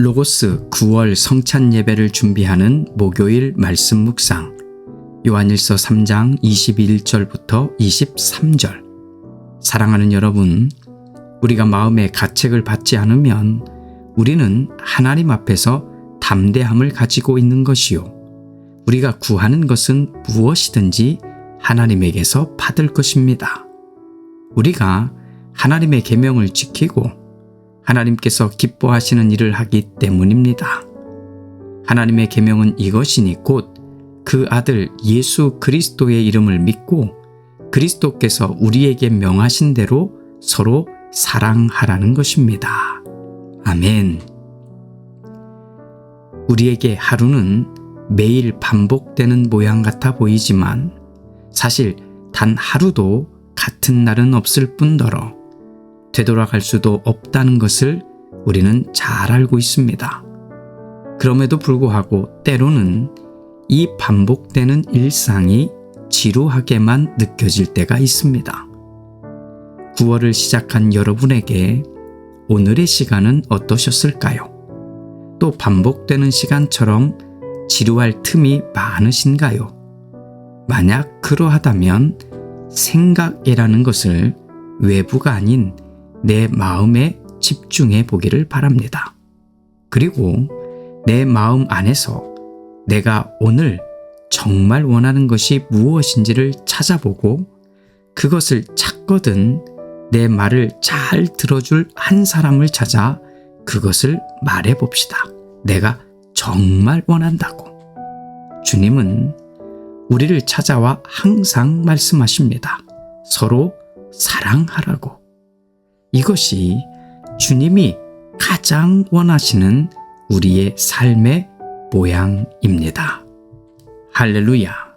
로고스 9월 성찬 예배를 준비하는 목요일 말씀 묵상. 요한일서 3장 21절부터 23절. 사랑하는 여러분 우리가 마음의 가책을 받지 않으면 우리는 하나님 앞에서 담대함을 가지고 있는 것이요. 우리가 구하는 것은 무엇이든지 하나님에게서 받을 것입니다. 우리가 하나님의 계명을 지키고 하나님께서 기뻐하시는 일을 하기 때문입니다. 하나님의 계명은 이것이니 곧 그 아들 예수 그리스도의 이름을 믿고 그리스도께서 우리에게 명하신 대로 서로 사랑하라는 것입니다. 아멘. 우리에게 하루는 매일 반복되는 모양 같아 보이지만 사실 단 하루도 같은 날은 없을 뿐더러 되돌아갈 수도 없다는 것을 우리는 잘 알고 있습니다. 그럼에도 불구하고 때로는 이 반복되는 일상이 지루하게만 느껴질 때가 있습니다. 9월을 시작한 여러분에게 오늘의 시간은 어떠셨을까요? 또 반복되는 시간처럼 지루할 틈이 많으신가요? 만약 그러하다면 생각이라는 것을 외부가 아닌 내 마음에 집중해 보기를 바랍니다. 그리고 내 마음 안에서 내가 오늘 정말 원하는 것이 무엇인지를 찾아보고 그것을 찾거든 내 말을 잘 들어줄 한 사람을 찾아 그것을 말해 봅시다. 내가 정말 원한다고. 주님은 우리를 찾아와 항상 말씀하십니다. 서로 사랑하라고. 이것이 주님이 가장 원하시는 우리의 삶의 모양입니다. 할렐루야.